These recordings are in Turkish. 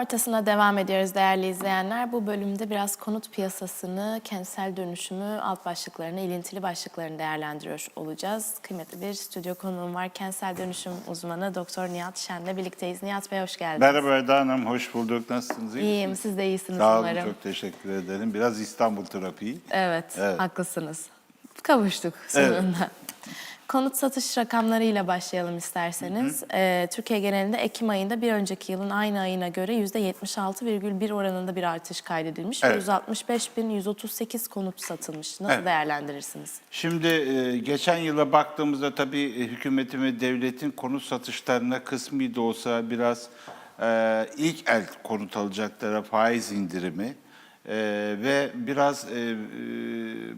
Gün ortasına devam ediyoruz değerli izleyenler. Bu bölümde biraz konut piyasasını, kentsel dönüşümü, alt başlıklarını, ilintili başlıklarını değerlendiriyor olacağız. Kıymetli bir stüdyo konuğum var. Kentsel dönüşüm uzmanı Doktor Nihat Şen'le birlikteyiz. Nihat Bey hoş geldiniz. Merhaba Eda Hanım, hoş bulduk. Nasılsınız? iyi İyiyim, misiniz? siz de iyisiniz Sağ olun, umarım. çok teşekkür ederim. Biraz İstanbul trafiği. Evet, Evet. haklısınız. Kavuştuk sonunda. Konut satış rakamlarıyla başlayalım isterseniz. Ee, Türkiye genelinde Ekim ayında bir önceki yılın aynı ayına göre %76,1 oranında bir artış kaydedilmiş. Evet. 165.138 konut satılmış. Nasıl Evet. değerlendirirsiniz? Şimdi e, geçen yıla baktığımızda tabii e, hükümetin ve devletin konut satışlarına kısmi de olsa biraz e, ilk el konut alacaklara faiz indirimi e, ve biraz e, e,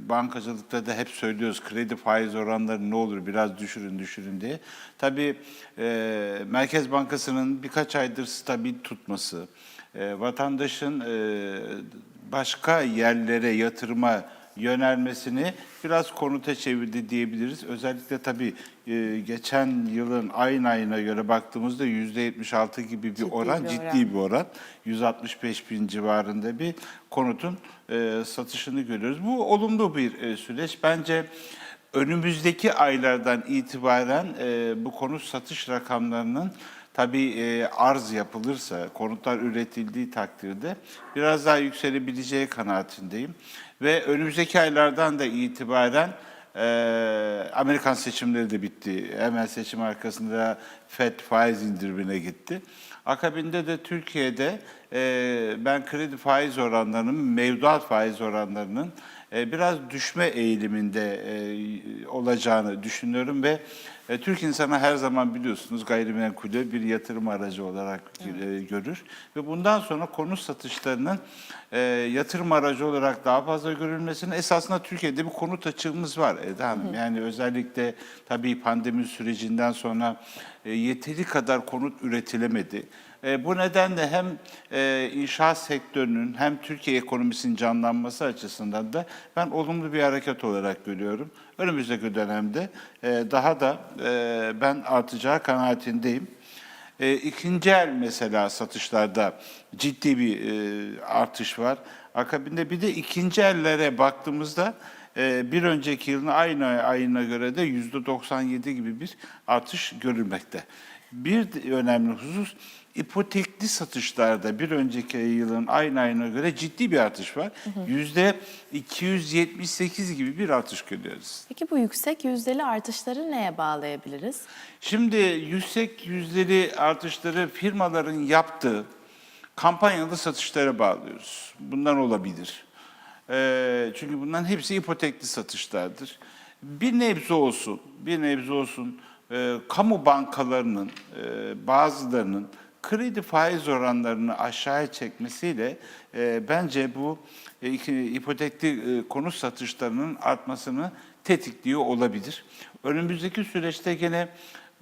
bankacılıkta da hep söylüyoruz kredi faiz oranları ne olur biraz düşürün düşürün diye. Tabii e, Merkez Bankası'nın birkaç aydır stabil tutması, e, vatandaşın e, başka yerlere yatırıma yönelmesini biraz konuta çevirdi diyebiliriz. Özellikle tabii e, geçen yılın aynı ayına göre baktığımızda %76 gibi bir Ciddi oran, bir ciddi oran. bir oran. 165 bin civarında bir konutun e, satışını görüyoruz. Bu olumlu bir e, süreç. Bence önümüzdeki aylardan itibaren e, bu konut satış rakamlarının tabii e, arz yapılırsa, konutlar üretildiği takdirde biraz daha yükselebileceği kanaatindeyim. Ve önümüzdeki aylardan da itibaren e, Amerikan seçimleri de bitti. Hemen seçim arkasında FED faiz indirimine gitti. Akabinde de Türkiye'de e, ben kredi faiz oranlarının, mevduat faiz oranlarının biraz düşme eğiliminde e, olacağını düşünüyorum ve e, Türk insanı her zaman biliyorsunuz gayrimenkulü bir yatırım aracı olarak e, görür ve bundan sonra konut satışlarının e, yatırım aracı olarak daha fazla görülmesinin esasında Türkiye'de bir konut açığımız var Eda Hanım. Yani özellikle tabii pandemi sürecinden sonra e, yeteri kadar konut üretilemedi. E, bu nedenle hem e, inşaat sektörünün hem Türkiye ekonomisinin canlanması açısından da ben olumlu bir hareket olarak görüyorum. Önümüzdeki dönemde e, daha da ben artacağı kanaatindeyim. E, el mesela satışlarda ciddi bir artış var. Akabinde bir de ikinci ellere baktığımızda bir önceki yılın aynı ayına göre de yüzde 97 gibi bir artış görülmekte. Bir önemli husus ipotekli satışlarda bir önceki yılın aynı ayına göre ciddi bir artış var. Yüzde 278 gibi bir artış görüyoruz. Peki bu yüksek yüzdeli artışları neye bağlayabiliriz? Şimdi yüksek yüzdeli artışları firmaların yaptığı kampanyalı satışlara bağlıyoruz. Bundan olabilir. Ee, çünkü bunların hepsi ipotekli satışlardır. Bir nebze olsun, bir nebze olsun e, kamu bankalarının e, bazılarının kredi faiz oranlarını aşağıya çekmesiyle e, bence bu e, ipotekli e, konut satışlarının artmasını tetikliyor olabilir. Önümüzdeki süreçte gene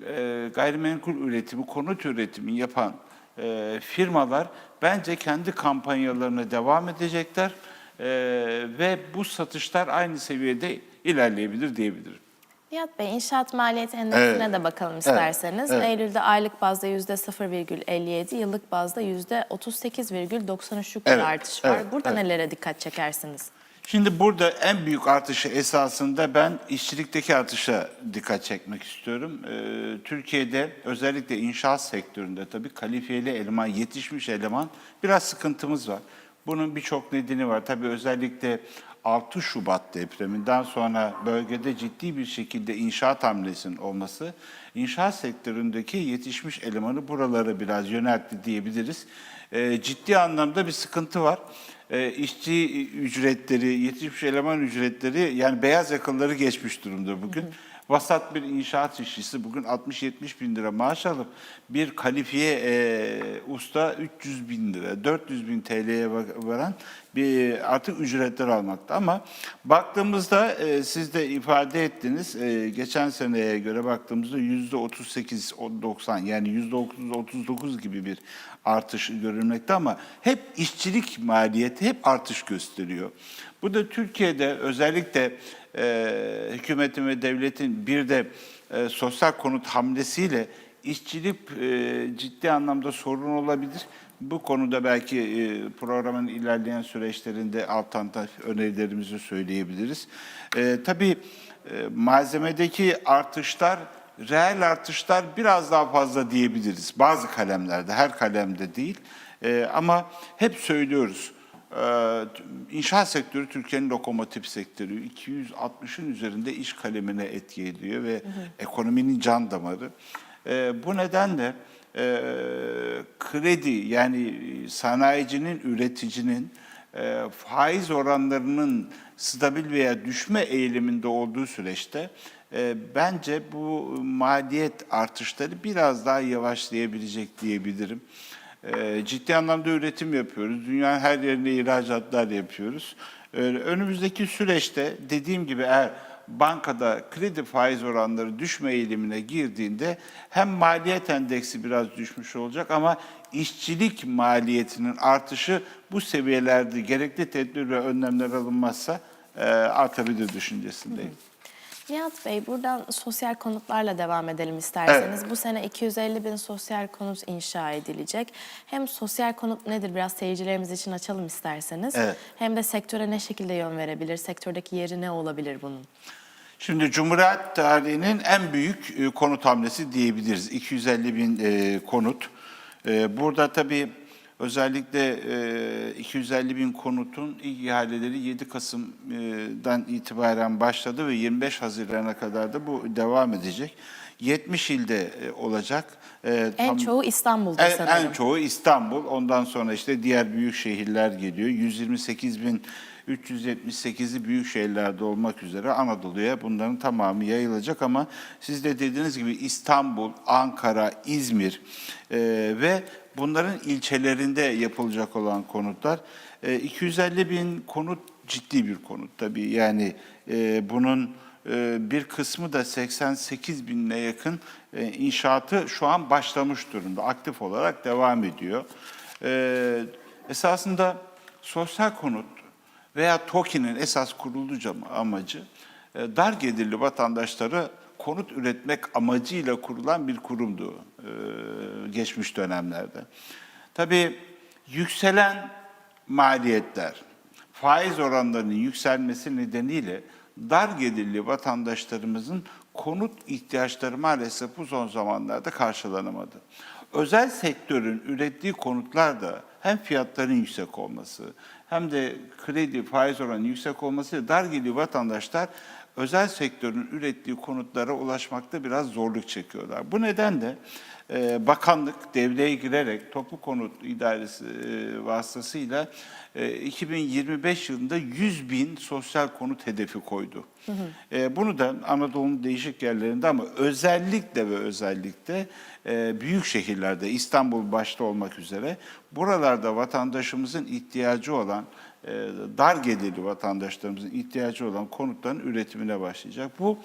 e, gayrimenkul üretimi, konut üretimi yapan e, firmalar bence kendi kampanyalarına devam edecekler E, ve bu satışlar aynı seviyede ilerleyebilir diyebilirim. Nihat Bey, inşaat maliyet endeksine Evet. de bakalım isterseniz. evet. Eylül'de aylık bazda %0,57, yıllık bazda %38,93'lük bir Evet, artış var. evet, Burada evet. nelere dikkat çekersiniz? Şimdi burada en büyük artışı esasında ben işçilikteki artışa dikkat çekmek istiyorum. Ee, Türkiye'de özellikle inşaat sektöründe tabii kalifiyeli eleman, yetişmiş eleman biraz sıkıntımız var. Bunun birçok nedeni var. Tabii özellikle 6 Şubat depreminden sonra bölgede ciddi bir şekilde inşaat hamlesinin olması, inşaat sektöründeki yetişmiş elemanı buralara biraz yöneltti diyebiliriz. Ee, ciddi anlamda bir sıkıntı var e, işçi ücretleri, yetişmiş eleman ücretleri yani beyaz yakalıları geçmiş durumda bugün. Vasat bir inşaat işçisi bugün 60-70 bin lira maaş alıp bir kalifiye e, usta 300 bin lira, 400 bin TL'ye varan bir artık ücretler almakta. Ama baktığımızda e, siz de ifade ettiniz, e, geçen seneye göre baktığımızda yüzde 38-90 yani yüzde 39 gibi bir artış görülmekte ama hep işçilik maliyeti hep artış gösteriyor. Bu da Türkiye'de özellikle e, hükümetin ve devletin bir de e, sosyal konut hamlesiyle işçilik e, ciddi anlamda sorun olabilir. Bu konuda belki e, programın ilerleyen süreçlerinde alternatif önerilerimizi söyleyebiliriz. E, tabii e, malzemedeki artışlar, reel artışlar biraz daha fazla diyebiliriz. Bazı kalemlerde, her kalemde değil. E, ama hep söylüyoruz. Ee, İnşaat sektörü Türkiye'nin lokomotif sektörü. 260'ın üzerinde iş kalemine etki ediyor ve ekonominin can damarı. Ee, bu nedenle e, kredi yani sanayicinin, üreticinin e, faiz oranlarının stabil veya düşme eğiliminde olduğu süreçte e, bence bu maliyet artışları biraz daha yavaşlayabilecek diyebilirim. Ee, ciddi anlamda üretim yapıyoruz. Dünyanın her yerine ihracatlar yapıyoruz. Ee, önümüzdeki süreçte dediğim gibi eğer bankada kredi faiz oranları düşme eğilimine girdiğinde hem maliyet endeksi biraz düşmüş olacak ama işçilik maliyetinin artışı bu seviyelerde gerekli tedbir ve önlemler alınmazsa e, artabilir düşüncesindeyim. Nihat Bey buradan sosyal konutlarla devam edelim isterseniz. Bu sene 250 bin sosyal konut inşa edilecek. Hem sosyal konut nedir biraz seyircilerimiz için açalım isterseniz. Evet. Hem de sektöre ne şekilde yön verebilir, sektördeki yeri ne olabilir bunun? Şimdi Cumhuriyet tarihinin en büyük e, konut hamlesi diyebiliriz. 250 bin e, konut. E, burada tabii özellikle e, 250 bin konutun ilk ihaleleri 7 Kasım'dan itibaren başladı ve 25 Haziran'a kadar da bu devam edecek. 70 ilde e, olacak. E, En tam- çoğu İstanbul'da en, sanırım. en çoğu İstanbul. Ondan sonra işte diğer büyük şehirler geliyor. 128 bin 378'i büyük şehirlerde olmak üzere Anadolu'ya bunların tamamı yayılacak ama siz de dediğiniz gibi İstanbul, Ankara, İzmir e, ve bunların ilçelerinde yapılacak olan konutlar. E, 250 bin konut ciddi bir konut tabii yani e, bunun e, bir kısmı da 88 binine yakın e, inşaatı şu an başlamış durumda. Aktif olarak devam ediyor. E, Esasında sosyal konut veya TOKİ'nin esas kurulucu amacı e, dar gelirli vatandaşları konut üretmek amacıyla kurulan bir kurumdu e, geçmiş dönemlerde. Tabii yükselen maliyetler, faiz oranlarının yükselmesi nedeniyle dar gelirli vatandaşlarımızın konut ihtiyaçları maalesef bu son zamanlarda karşılanamadı. Özel sektörün ürettiği konutlar da hem fiyatların yüksek olması hem de kredi faiz oranının yüksek olması dar gelirli vatandaşlar özel sektörün ürettiği konutlara ulaşmakta biraz zorluk çekiyorlar. Bu nedenle e, bakanlık devreye girerek toplu konut idaresi e, vasıtasıyla e, 2025 yılında 100 bin sosyal konut hedefi koydu. E, bunu da Anadolu'nun değişik yerlerinde ama özellikle ve özellikle e, büyük şehirlerde İstanbul başta olmak üzere buralarda vatandaşımızın ihtiyacı olan e, dar gelirli vatandaşlarımızın ihtiyacı olan konutların üretimine başlayacak. Bu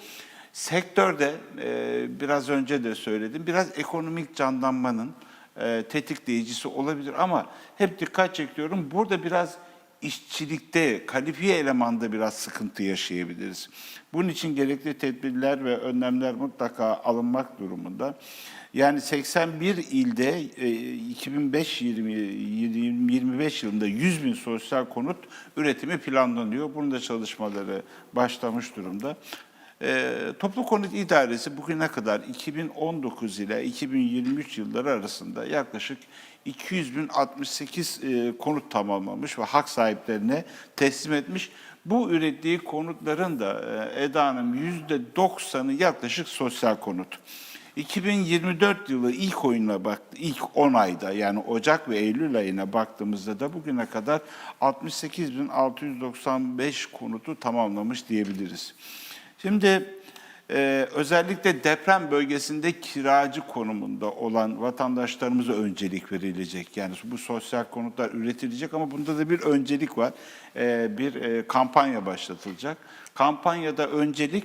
sektörde e, biraz önce de söyledim biraz ekonomik canlanmanın e, tetikleyicisi olabilir ama hep dikkat çekiyorum burada biraz işçilikte, kalifiye elemanda biraz sıkıntı yaşayabiliriz. Bunun için gerekli tedbirler ve önlemler mutlaka alınmak durumunda. Yani 81 ilde e, 2005-2025 yılında 100 bin sosyal konut üretimi planlanıyor. Bunun da çalışmaları başlamış durumda. E, Toplu Konut İdaresi bugüne kadar 2019 ile 2023 yılları arasında yaklaşık 200 bin 68 e, konut tamamlamış ve hak sahiplerine teslim etmiş. Bu ürettiği konutların da e, EDA'nın %90'ı yaklaşık sosyal konut. 2024 yılı ilk oyuna bak ilk 10 ayda yani Ocak ve Eylül ayına baktığımızda da bugüne kadar 68.695 konutu tamamlamış diyebiliriz. Şimdi e, özellikle deprem bölgesinde kiracı konumunda olan vatandaşlarımıza öncelik verilecek. Yani bu sosyal konutlar üretilecek ama bunda da bir öncelik var. E, bir e, kampanya başlatılacak. Kampanyada öncelik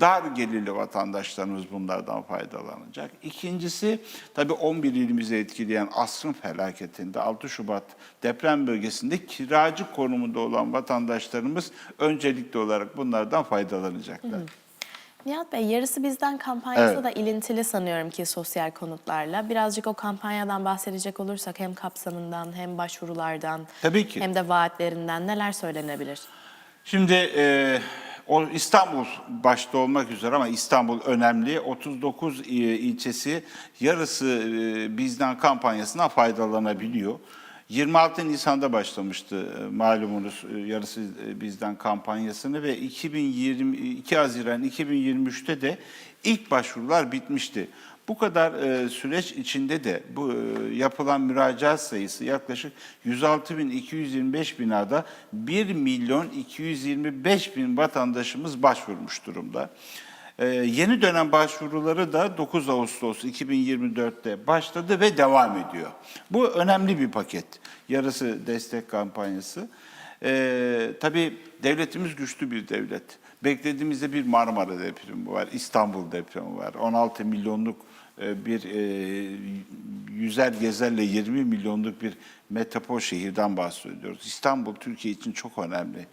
dar gelirli vatandaşlarımız bunlardan faydalanacak. İkincisi tabii 11 ilimizi etkileyen asrın felaketinde 6 Şubat deprem bölgesinde kiracı konumunda olan vatandaşlarımız öncelikli olarak bunlardan faydalanacaklar. Nihat Bey, yarısı bizden kampanyası Evet. da ilintili sanıyorum ki sosyal konutlarla. Birazcık o kampanyadan bahsedecek olursak hem kapsamından hem başvurulardan Tabii ki. hem de vaatlerinden neler söylenebilir? Şimdi e, o İstanbul başta olmak üzere ama İstanbul önemli. 39 il- ilçesi yarısı e, bizden kampanyasına faydalanabiliyor. 26 Nisan'da başlamıştı e, malumunuz e, yarısı e, bizden kampanyasını ve 2022 Haziran 2023'te de ilk başvurular bitmişti. Bu kadar e, süreç içinde de bu e, yapılan müracaat sayısı yaklaşık 106.225 binada 1 milyon 225 bin vatandaşımız başvurmuş durumda. E, yeni dönem başvuruları da 9 Ağustos 2024'te başladı ve devam ediyor. Bu önemli bir paket. Yarısı destek kampanyası. E, tabii devletimiz güçlü bir devlet. Beklediğimizde bir Marmara depremi var, İstanbul depremi var. 16 milyonluk bir e, yüzer gezerle 20 milyonluk bir metropol şehirden bahsediyoruz. İstanbul Türkiye için çok önemli.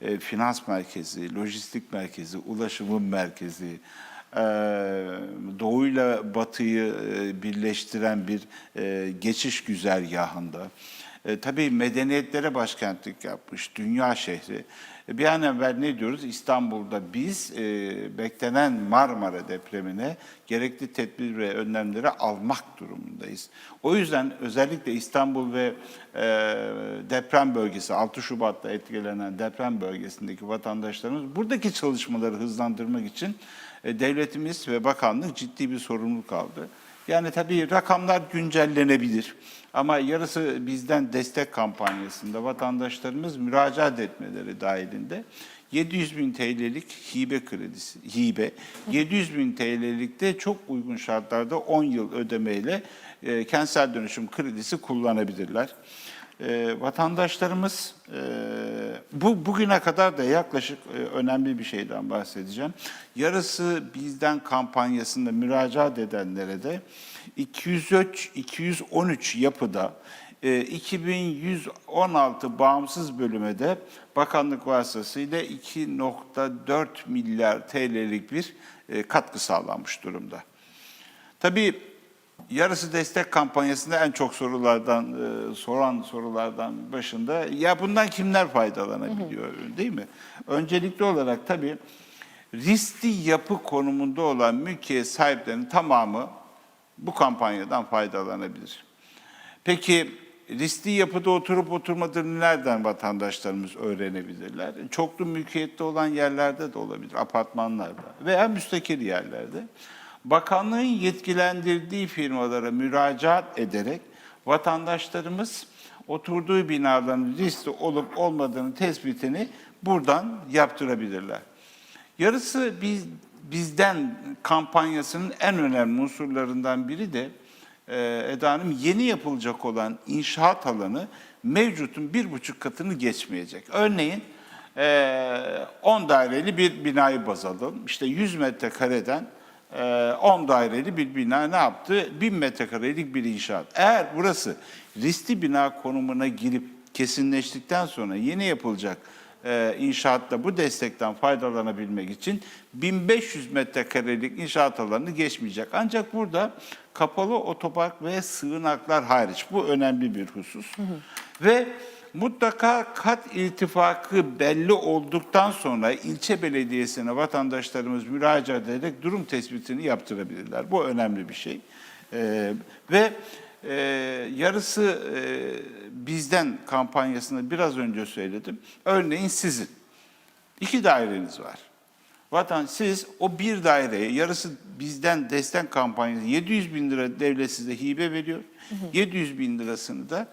E, finans merkezi, lojistik merkezi, ulaşımın merkezi, e, doğuyla batıyı e, birleştiren bir e, geçiş güzergahında. E, tabii medeniyetlere başkentlik yapmış, dünya şehri. E, bir an evvel ne diyoruz? İstanbul'da biz e, beklenen Marmara depremine gerekli tedbir ve önlemleri almak durumundayız. O yüzden özellikle İstanbul ve e, deprem bölgesi, 6 Şubat'ta etkilenen deprem bölgesindeki vatandaşlarımız buradaki çalışmaları hızlandırmak için e, devletimiz ve bakanlık ciddi bir sorumluluk aldı. Yani tabii rakamlar güncellenebilir. Ama yarısı bizden destek kampanyasında vatandaşlarımız müracaat etmeleri dahilinde 700 bin TL'lik hibe kredisi, hibe, 700 bin TL'lik de çok uygun şartlarda 10 yıl ödemeyle e, kentsel dönüşüm kredisi kullanabilirler. E, vatandaşlarımız e, bu bugüne kadar da yaklaşık e, önemli bir şeyden bahsedeceğim. Yarısı bizden kampanyasında müracaat edenlere de 203 213 yapıda e, 2116 bağımsız bölüme de bakanlık vasıtasıyla 2.4 milyar TL'lik bir e, katkı sağlanmış durumda. Tabii yarısı destek kampanyasında en çok sorulardan e, soran sorulardan başında ya bundan kimler faydalanabiliyor değil mi? Öncelikli olarak tabii riskli yapı konumunda olan mülkiyet sahiplerinin tamamı bu kampanyadan faydalanabilir. Peki riskli yapıda oturup oturmadığını nereden vatandaşlarımız öğrenebilirler? Çoklu mülkiyette olan yerlerde de olabilir, apartmanlarda veya müstakil yerlerde. Bakanlığın yetkilendirdiği firmalara müracaat ederek vatandaşlarımız oturduğu binaların riskli olup olmadığını tespitini buradan yaptırabilirler. Yarısı biz, bizden kampanyasının en önemli unsurlarından biri de e, Eda Hanım yeni yapılacak olan inşaat alanı mevcutun bir buçuk katını geçmeyecek. Örneğin e, 10 daireli bir binayı baz alalım. İşte 100 metrekareden e, 10 daireli bir bina ne yaptı? 1000 metrekarelik bir inşaat. Eğer burası riskli bina konumuna girip kesinleştikten sonra yeni yapılacak e, inşaatta bu destekten faydalanabilmek için 1500 metrekarelik inşaat alanını geçmeyecek. Ancak burada kapalı otopark ve sığınaklar hariç. Bu önemli bir husus. Ve mutlaka kat irtifakı belli olduktan sonra ilçe belediyesine vatandaşlarımız müracaat ederek durum tespitini yaptırabilirler. Bu önemli bir şey. E, ve e, yarısı e, bizden kampanyasında biraz önce söyledim. Örneğin sizin iki daireniz var. Vatan siz o bir daireye yarısı bizden destek kampanyası 700 bin lira devlet size hibe veriyor. 700 bin lirasını da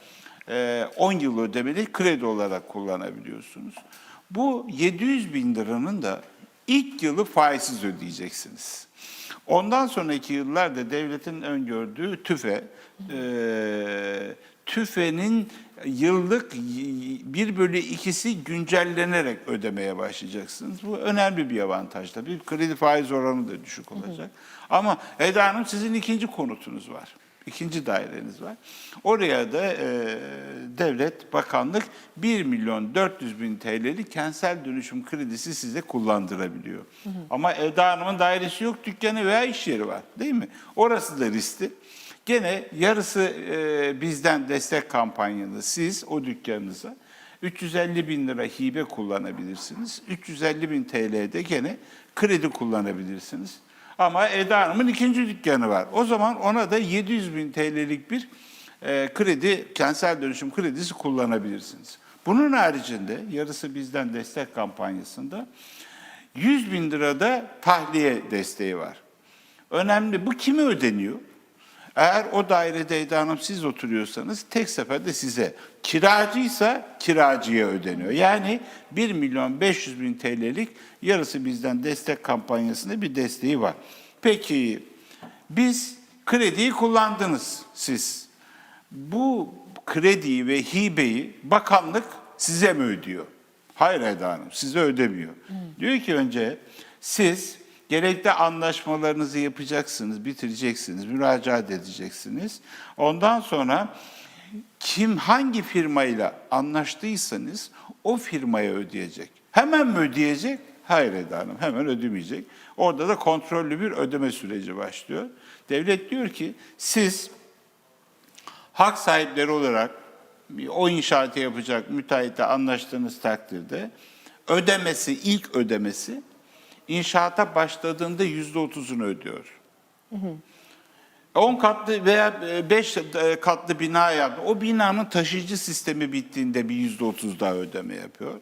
10 yıl ödemeli kredi olarak kullanabiliyorsunuz. Bu 700 bin liranın da ilk yılı faizsiz ödeyeceksiniz. Ondan sonraki yıllarda devletin öngördüğü tüfe, e, tüfenin yıllık 1 bölü 2'si güncellenerek ödemeye başlayacaksınız. Bu önemli bir avantaj tabii. Kredi faiz oranı da düşük olacak. Ama Eda Hanım sizin ikinci konutunuz var. İkinci daireniz var. Oraya da e, devlet, bakanlık 1 milyon 400 bin TL'lik kentsel dönüşüm kredisi size kullandırabiliyor. Ama Eda Hanım'ın dairesi yok, dükkanı veya iş yeri var değil mi? Orası da riskli. Gene yarısı e, bizden destek kampanyalı siz o dükkanınıza 350 bin lira hibe kullanabilirsiniz. 350 bin TL'de gene kredi kullanabilirsiniz. Ama Eda Hanım'ın ikinci dükkanı var. O zaman ona da 700 bin TL'lik bir e, kredi, kentsel dönüşüm kredisi kullanabilirsiniz. Bunun haricinde yarısı bizden destek kampanyasında 100 bin lirada tahliye desteği var. Önemli. Bu kime ödeniyor? Eğer o dairede Eda Hanım siz oturuyorsanız tek seferde size. Kiracıysa kiracıya ödeniyor. Yani 1 milyon 500 bin TL'lik yarısı bizden destek kampanyasında bir desteği var. Peki biz krediyi kullandınız siz. Bu krediyi ve hibeyi bakanlık size mi ödüyor? Hayır Eda Hanım size ödemiyor. Diyor ki önce siz gerekli anlaşmalarınızı yapacaksınız, bitireceksiniz, müracaat edeceksiniz. Ondan sonra kim hangi firmayla anlaştıysanız o firmaya ödeyecek. Hemen mi ödeyecek? Hayır Eda Hanım hemen ödemeyecek. Orada da kontrollü bir ödeme süreci başlıyor. Devlet diyor ki siz hak sahipleri olarak o inşaatı yapacak müteahhitle anlaştığınız takdirde ödemesi, ilk ödemesi inşaata başladığında yüzde otuzunu ödüyor. 10 katlı veya 5 katlı bina yaptı. O binanın taşıyıcı sistemi bittiğinde bir yüzde otuz daha ödeme yapıyor.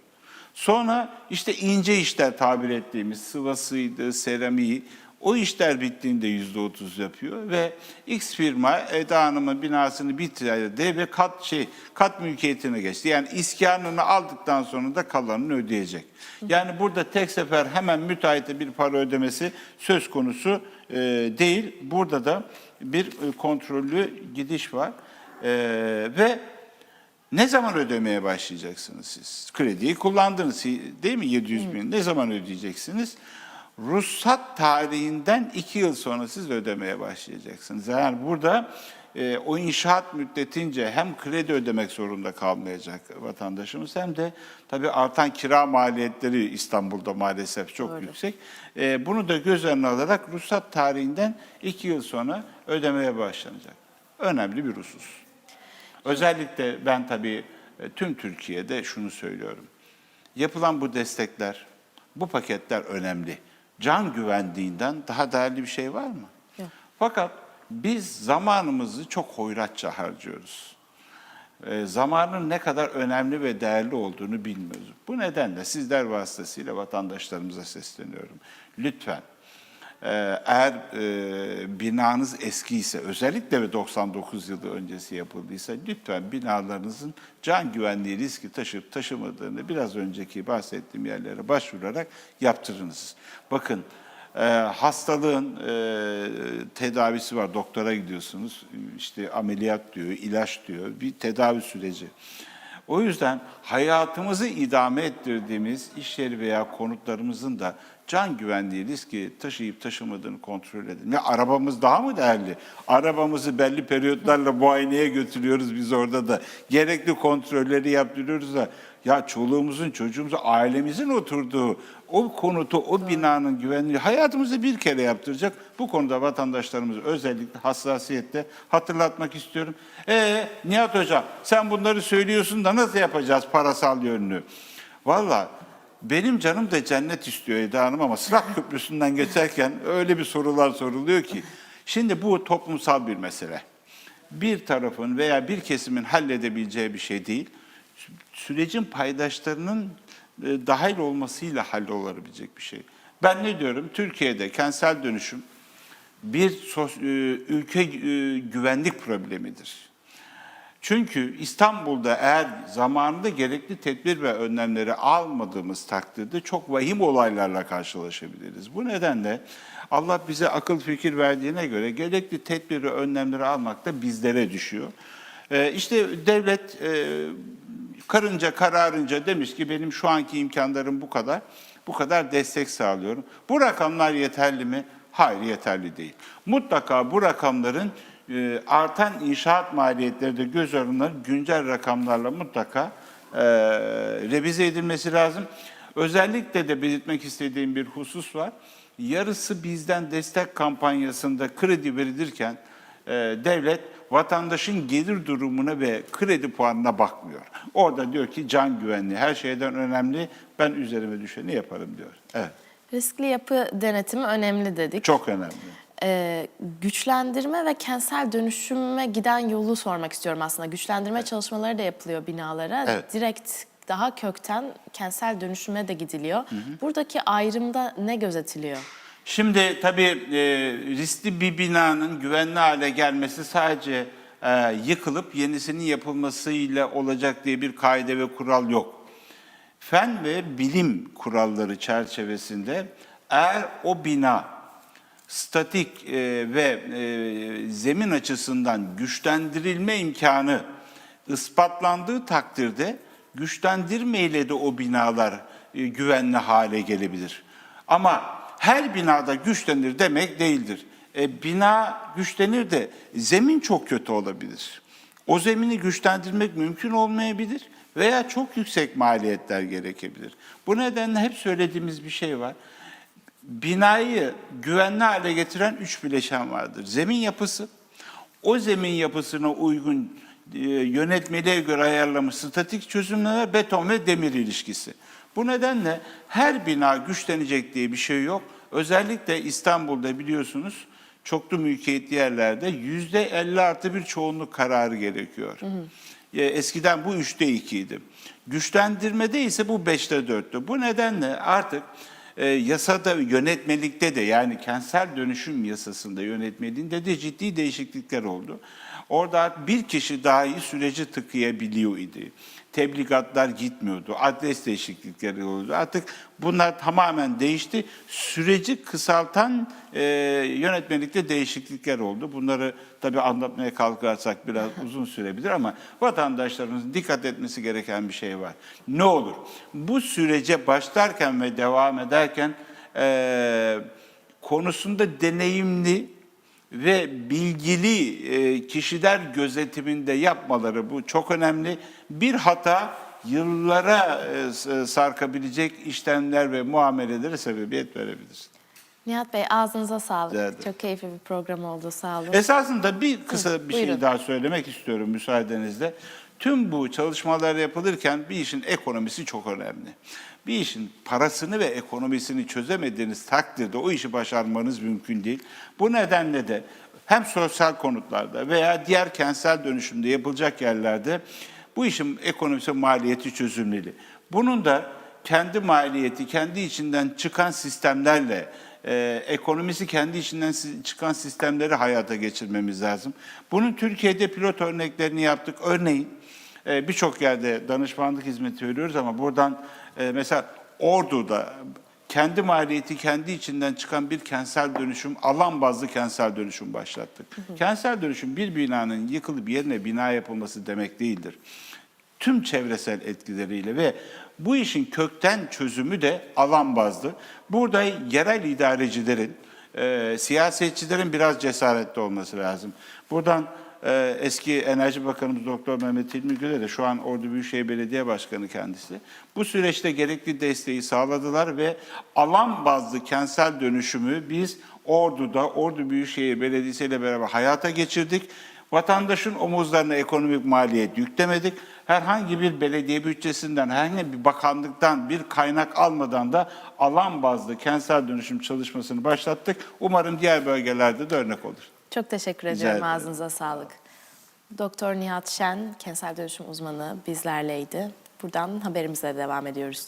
Sonra işte ince işler tabir ettiğimiz sıvasıydı, seramiği, o işler bittiğinde yüzde otuz yapıyor ve X firma Eda Hanım'ın binasını bitirdi ve kat şey kat mülkiyetine geçti. Yani iskanını aldıktan sonra da kalanını ödeyecek. Yani burada tek sefer hemen müteahhite bir para ödemesi söz konusu e, değil. Burada da bir e, kontrollü gidiş var E, ve ne zaman ödemeye başlayacaksınız siz? Krediyi kullandınız değil mi 700 bin? Ne zaman ödeyeceksiniz? Ruhsat tarihinden iki yıl sonra siz ödemeye başlayacaksınız. Yani burada e, o inşaat müddetince hem kredi ödemek zorunda kalmayacak vatandaşımız hem de tabii artan kira maliyetleri İstanbul'da maalesef çok yüksek. E, bunu da göz önüne alarak ruhsat tarihinden iki yıl sonra ödemeye başlanacak. Önemli bir husus. Özellikle ben tabii e, tüm Türkiye'de şunu söylüyorum. Yapılan bu destekler, bu paketler önemli. Can güvenliğinden daha değerli bir şey var mı? Yok. Fakat biz zamanımızı çok hoyratça harcıyoruz. E, zamanın ne kadar önemli ve değerli olduğunu bilmiyoruz. Bu nedenle sizler vasıtasıyla vatandaşlarımıza sesleniyorum. Lütfen eğer e, binanız eskiyse, özellikle ve 99 yılı öncesi yapıldıysa lütfen binalarınızın can güvenliği riski taşıp taşımadığını biraz önceki bahsettiğim yerlere başvurarak yaptırınız. Bakın e, hastalığın e, tedavisi var. Doktora gidiyorsunuz. işte ameliyat diyor, ilaç diyor. Bir tedavi süreci. O yüzden hayatımızı idame ettirdiğimiz iş yeri veya konutlarımızın da can güvenliği riski taşıyıp taşımadığını kontrol edin. Ya arabamız daha mı değerli? Arabamızı belli periyotlarla muayeneye götürüyoruz biz orada da. Gerekli kontrolleri yaptırıyoruz da ya çoluğumuzun, çocuğumuzun, ailemizin oturduğu o konutu, o binanın güvenliği hayatımızı bir kere yaptıracak. Bu konuda vatandaşlarımızı özellikle hassasiyetle hatırlatmak istiyorum. Ee Nihat Hocam sen bunları söylüyorsun da nasıl yapacağız parasal yönünü? Valla benim canım da cennet istiyor Eda Hanım ama Sırat Köprüsü'nden geçerken öyle bir sorular soruluyor ki. Şimdi bu toplumsal bir mesele. Bir tarafın veya bir kesimin halledebileceği bir şey değil. Sürecin paydaşlarının e, dahil olmasıyla hallolabilecek bir şey. Ben ne diyorum? Türkiye'de kentsel dönüşüm bir e, ülke e, güvenlik problemidir. Çünkü İstanbul'da eğer zamanında gerekli tedbir ve önlemleri almadığımız takdirde çok vahim olaylarla karşılaşabiliriz. Bu nedenle Allah bize akıl fikir verdiğine göre gerekli tedbir ve önlemleri almak da bizlere düşüyor. Ee, işte devlet e, karınca kararınca demiş ki benim şu anki imkanlarım bu kadar, bu kadar destek sağlıyorum. Bu rakamlar yeterli mi? Hayır yeterli değil. Mutlaka bu rakamların e, artan inşaat maliyetleri de göz önüne güncel rakamlarla mutlaka e, revize edilmesi lazım. Özellikle de belirtmek istediğim bir husus var. Yarısı bizden destek kampanyasında kredi verilirken e, devlet vatandaşın gelir durumuna ve kredi puanına bakmıyor. Orada diyor ki can güvenliği her şeyden önemli. Ben üzerime düşeni yaparım diyor. Evet. Riskli yapı denetimi önemli dedik. Çok önemli. Ee, güçlendirme ve kentsel dönüşüme giden yolu sormak istiyorum aslında. Güçlendirme çalışmaları da yapılıyor binalara. Evet. Direkt daha kökten kentsel dönüşüme de gidiliyor. Buradaki ayrımda ne gözetiliyor? Şimdi tabii e, riskli bir binanın güvenli hale gelmesi sadece e, yıkılıp yenisinin yapılmasıyla olacak diye bir kaide ve kural yok. Fen ve bilim kuralları çerçevesinde eğer o bina statik e, ve e, zemin açısından güçlendirilme imkanı ispatlandığı takdirde güçlendirme ile de o binalar e, güvenli hale gelebilir. Ama her binada güçlenir demek değildir. E, bina güçlenir de zemin çok kötü olabilir. O zemini güçlendirmek mümkün olmayabilir veya çok yüksek maliyetler gerekebilir. Bu nedenle hep söylediğimiz bir şey var. Binayı güvenli hale getiren üç bileşen vardır. Zemin yapısı, o zemin yapısına uygun e, yönetmeliğe göre ayarlamış statik çözümler, beton ve demir ilişkisi. Bu nedenle her bina güçlenecek diye bir şey yok. Özellikle İstanbul'da biliyorsunuz çoklu mülkiyetli yerlerde yüzde 50 artı bir çoğunluk kararı gerekiyor. E, Eskiden bu üçte ikiydi. Güçlendirmede ise bu beşte dörttü. Bu nedenle artık e, yasada yönetmelikte de yani kentsel dönüşüm yasasında yönetmeliğinde de ciddi değişiklikler oldu. Orada bir kişi dahi süreci tıkayabiliyor idi. Tebligatlar gitmiyordu. Adres değişiklikleri oldu. Artık bunlar tamamen değişti. Süreci kısaltan e, yönetmelikte değişiklikler oldu. Bunları tabii anlatmaya kalkarsak biraz uzun sürebilir ama vatandaşlarımızın dikkat etmesi gereken bir şey var. Ne olur? Bu sürece başlarken ve devam ederken e, konusunda deneyimli ve bilgili e, kişiler gözetiminde yapmaları bu çok önemli. Bir hata yıllara e, s- sarkabilecek işlemler ve muamelelere sebebiyet verebilir. Nihat Bey ağzınıza sağlık. Ederim. Çok keyifli bir program oldu. Sağ olun. Esasında bir kısa bir şey daha söylemek istiyorum müsaadenizle. Tüm bu çalışmalar yapılırken bir işin ekonomisi çok önemli. Bir işin parasını ve ekonomisini çözemediğiniz takdirde o işi başarmanız mümkün değil. Bu nedenle de hem sosyal konutlarda veya diğer kentsel dönüşümde yapılacak yerlerde bu işin ekonomisi maliyeti çözümleli. Bunun da kendi maliyeti, kendi içinden çıkan sistemlerle e, ekonomisi kendi içinden çıkan sistemleri hayata geçirmemiz lazım. Bunun Türkiye'de pilot örneklerini yaptık. Örneğin e, birçok yerde danışmanlık hizmeti veriyoruz ama buradan e, mesela Ordu'da kendi maliyeti kendi içinden çıkan bir kentsel dönüşüm, alan bazlı kentsel dönüşüm başlattık. Kentsel dönüşüm bir binanın yıkılıp yerine bina yapılması demek değildir tüm çevresel etkileriyle ve bu işin kökten çözümü de alan bazlı. Burada yerel idarecilerin, e, siyasetçilerin biraz cesaretli olması lazım. Buradan e, eski Enerji Bakanımız Doktor Mehmet Hilmi Güle de şu an Ordu Büyükşehir Belediye Başkanı kendisi. Bu süreçte gerekli desteği sağladılar ve alan bazlı kentsel dönüşümü biz Ordu'da Ordu Büyükşehir Belediyesi ile beraber hayata geçirdik. Vatandaşın omuzlarına ekonomik maliyet yüklemedik. Herhangi bir belediye bütçesinden, herhangi bir bakanlıktan bir kaynak almadan da alan bazlı kentsel dönüşüm çalışmasını başlattık. Umarım diğer bölgelerde de örnek olur. Çok teşekkür ediyorum. ederim. Ağzınıza sağlık. Doktor Nihat Şen, kentsel dönüşüm uzmanı bizlerleydi. Buradan haberimize devam ediyoruz.